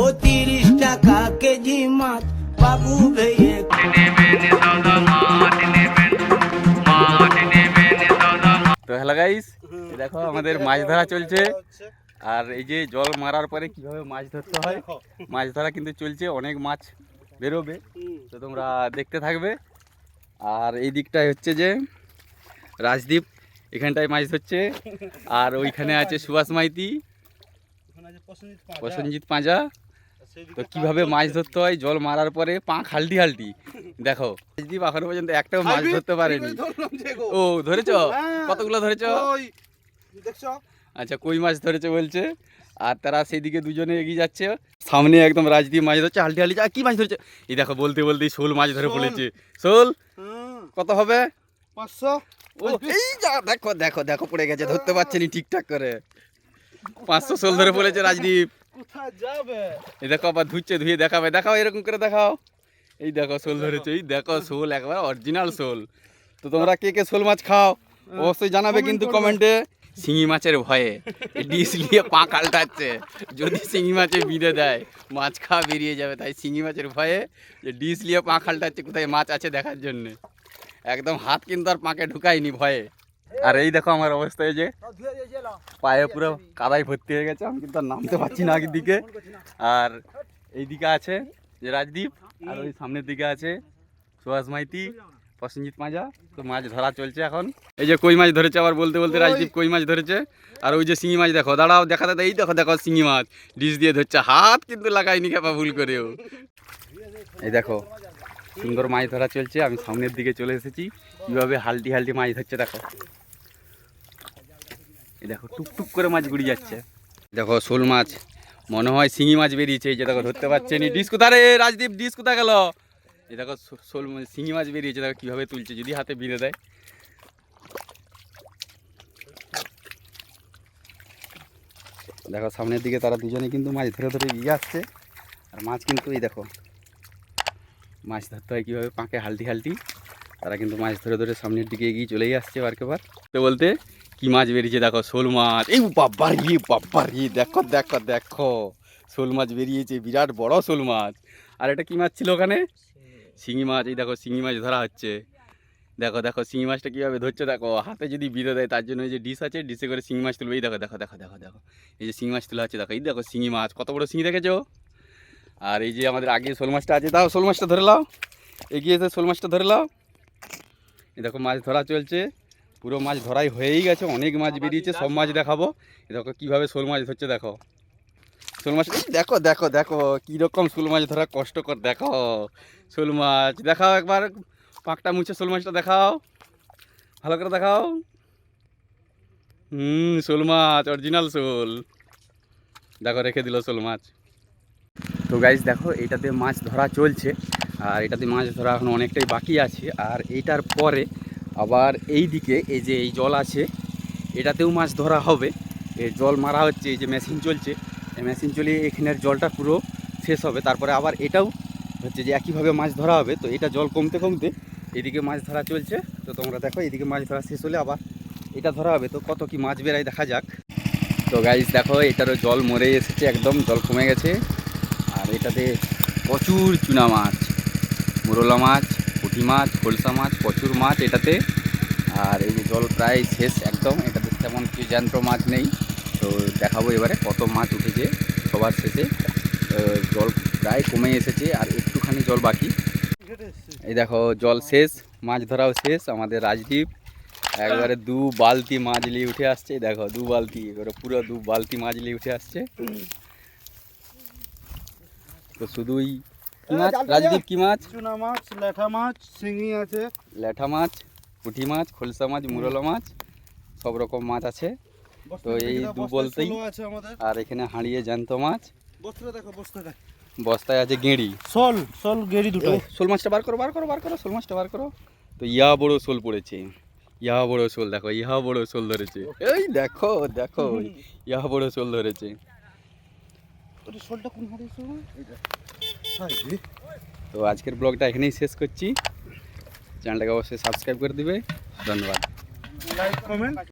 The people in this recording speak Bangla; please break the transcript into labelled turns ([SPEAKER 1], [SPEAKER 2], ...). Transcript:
[SPEAKER 1] ও তিরিশ টাকা কেজি মাছ বাবু ভেয়ে
[SPEAKER 2] তো হ্যালো গাইস দেখো আমাদের মাছ ধরা চলছে। আর এই যে জল মারার পরে কীভাবে মাছ ধরতে হয় মাছ ধরা কিন্তু চলছে অনেক মাছ বেরোবে। তো তোমরা দেখতে থাকবে। আর এই দিকটায় হচ্ছে যে রাজদীপ এখানটায় মাছ ধরছে। আর ওইখানে আছে সুভাষ মাইতি প্রসেনজিৎ পাঁজা তো কীভাবে মাছ ধরতে হয়? জল মারার পরে পাঁক হালটি হালটি দেখো রাজদীপ এখনও পর্যন্ত একটাও মাছ ধরতে পারেনি। ও ধরেছো? কতগুলো ধরেছো? আচ্ছা কই মাছ ধরেছে বলছে? আর তারা সেইদিকে দুজনে এগিয়ে যাচ্ছে। সামনে একদম রাজদীপ মাছ ধরছে হালটি হালটি যা কি মাছ ধরছে? এই দেখো বলতে বলতেই শোল মাছ ধরে। পড়েছে। শোল? কত হবে?
[SPEAKER 3] পাঁচশো?
[SPEAKER 2] ও এই যা দেখো দেখো দেখো পড়ে গেছে ধরতে পারছে নি ঠিকঠাক করে। পাঁচশো শোল ধরে পড়েছে রাজদীপ।
[SPEAKER 3] কোথায় যাবে?
[SPEAKER 2] এই দেখো আবার ধুচ্ছে ধুয়ে দেখাবে দেখাও এরকম করে দেখাও। এই দেখো শোল ধরেছে এই দেখো শোল একবার অরিজিনাল শোল। তো তোমরা কে কে শোল মাছ খাও অবশ্যই জানাবে কিন্তু কমেন্টে শিঙি মাছের ভয়ে। ডিশ নিয়ে পা কালটাচ্ছে। যদি শিঙি মাছে বিঁধে দেয় মাছ খাওয়া বেরিয়ে যাবে। তাই শিঙি মাছের ভয়ে যে ডিশ নিয়ে পা খালটাচ্ছে কোথায় মাছ আছে দেখার জন্যে। একদম হাত কিন্তু আর পাকে ঢুকায়নি ভয়ে। আর এই দেখো আমার অবস্থা এই যে। পায়ে পুরো কাদায় ভর্তি হয়ে গেছে আমি কিন্তু আর নামতে পারছি না আগের দিকে। আর এই দিকে আছে যে রাজদীপ আর ওই সামনের দিকে আছে সুভাষ মাইতি প্রসেনজিৎ মাজা। তো মাছ ধরা চলছে এখন। এই যে কই মাছ ধরেছে আবার বলতে বলতে রাজদীপ কই মাছ ধরেছে? আর ওই যে শিঙি মাছ দেখো দাঁড়াও দেখা দাদা এই দেখো দেখো শিঙি মাছ। ডিশ দিয়ে ধরছে হাত কিন্তু লাগাইনি খেপা ভুল করেও। এই দেখো সুন্দর মাছ ধরা চলছে আমি সামনের দিকে চলে এসেছি। কীভাবে হালটি হালটি মাছ ধরছে দেখো। দেখো, টুকটুক করে মাছ গুড়ি যাচ্ছে। দেখো, শোল মাছ, মনে হয় শিঙি মাছ বেরিয়েছে। এই যে দেখো, ধরতে পারছে নি। ডিস কোথা রাজদীপ ডিস কোথা গেল? এই দেখো শোল মাছ, শিঙি মাছ বেরিয়েছে। দেখো, কীভাবে তুলছে, যদি হাতে বিঁধে দেয়। দেখো, সামনের দিকে তারা দুজনে কিন্তু মাছ ধরে ধরে এগিয়ে আসছে। আর মাছ কিন্তু, এই দেখো, মাছ ধরতে হয় কীভাবে? পাঁকে হালটি হালটি। তারা কিন্তু মাছ ধরে ধরে সামনের দিকে এগিয়ে চলেই আসছে বারকেবার তো বলতে কি মাছ বেরিয়েছে দেখো, শোল মাছ। এই বাব্বার ই বাব্বার ই দেখো দেখো দেখো। শোল মাছ বেরিয়েছে, বিরাট বড় শোল মাছ। আর এটা কি মাছ ছিল ওখানে? শিঙি মাছ, এই দেখো, শিঙি মাছ ধরা হচ্ছে। দেখো দেখো, শিঙি মাছটা কীভাবে ধরছে, দেখো, হাতে যদি বিঁধে দেয়, তার জন্য এই যে ডিশ আছে, ডিশে করে শিঙি মাছ তুলবে। এই দেখো দেখো দেখো দেখো দেখো। এই যে শিঙি মাছ তোলা হচ্ছে, দেখো, এই দেখো, শিঙি মাছ। কত বড় শিঙি দেখেছ? আর এই যে আমাদের আগে শোল মাছটা আছে তাও শোল মাছটা ধরে লাও। এগিয়ে এসে শোল মাছটা ধরে লাও। এই দেখো, মাছ ধরা চলছে। পুরো মাছ ধরাই হয়েই গেছে অনেক মাছ বেরিয়েছে সব মাছ দেখাবো। দেখো কীভাবে শোল মাছ ধরছে দেখো। শোল মাছ দেখো দেখো দেখো কীরকম শোল মাছ ধরা কষ্টকর দেখো। শোল মাছ দেখাও একবার পাঁকটা মুছে শোল মাছটা দেখাও। ভালো করে দেখাও। হুম শোল মাছ অরিজিনাল শোল। দেখো রেখে দিল শোল মাছ। তো গাইজ দেখো এটাতে মাছ ধরা চলছে। আর এটাতে মাছ ধরা এখন অনেকটাই বাকি আছে। আর এইটার পরে আবার এই দিকে এই যে এই জল আছে, এটাতেও মাছ ধরা হবে। এই জল মারা হচ্ছে, এই যে মেশিন চলছে, এই মেশিন চলিয়ে এখানের জলটা পুরো শেষ হবে। তারপরে আবার এটাও হচ্ছে যে একইভাবে মাছ ধরা হবে। তো এটা জল কমতে কমতে এদিকে মাছ ধরা চলছে। তো তোমরা দেখো, এদিকে মাছ ধরা শেষ হলে আবার এটা ধরা হবে। তো কত কি মাছ বেরায় দেখা যাক। তো গাইজ দেখো, এটারও জল মরে এসেছে একদম, জল কমে গেছে। আর এটাতে প্রচুর চুনা মাছ, মুরলা মাছ। পুঁটি মাছ, খোলসা মাছ প্রচুর মাছ এটাতে। আর এই যে জল প্রায় শেষ একদম, এটাতে তেমন কিছু জ্যান্ত মাছ নেই। তো দেখাবো এবারে কত মাছ উঠেছে সবার শেষে। জল প্রায় কমে এসেছে আর একটুখানি জল বাকি। এই দেখো, জল শেষ, মাছ ধরাও শেষ, আমাদের রাজদ্বীপ একবারে দু বালতি মাছ নিয়ে উঠে আসছে দেখো, দু বালতি, এবারে পুরো দু বালতি মাছ নিয়ে উঠে আসছে। তো শুধুই কি মাছ? রাজদীপ কি মাছ?
[SPEAKER 3] চুনা মাছ ল্যাঠা মাছ শিঙি আছে।
[SPEAKER 2] ল্যাঠা মাছ পুঁটি মাছ খোলসা মাছ মুরলা মাছ সব রকম মাছ আছে। তো এই দু বলতেই- আর এখানে হাঁড়িয়ে জ্যান্ত মাছ।
[SPEAKER 3] বস্তা দেখো বস্তা দেখ।
[SPEAKER 2] বস্তায় আছে গেঁড়ি।
[SPEAKER 3] শোল শোল গেড়ি দুটো।
[SPEAKER 2] শোল মাছটা বার করো বার করো বার করো শোল মাছটা বার করো। তো ইয়া বড় শোল পড়েছে। ইয়া বড় শোল দেখো ইহা বড় শোল ধরেছে। এই দেখো দেখো ইয়া বড় শোল ধরেছে। তো আজকের ব্লগটা এখানেই শেষ করছি চ্যানেলটাকে অবশ্যই সাবস্ক্রাইব করে দিবে ধন্যবাদ
[SPEAKER 3] লাইক কমেন্ট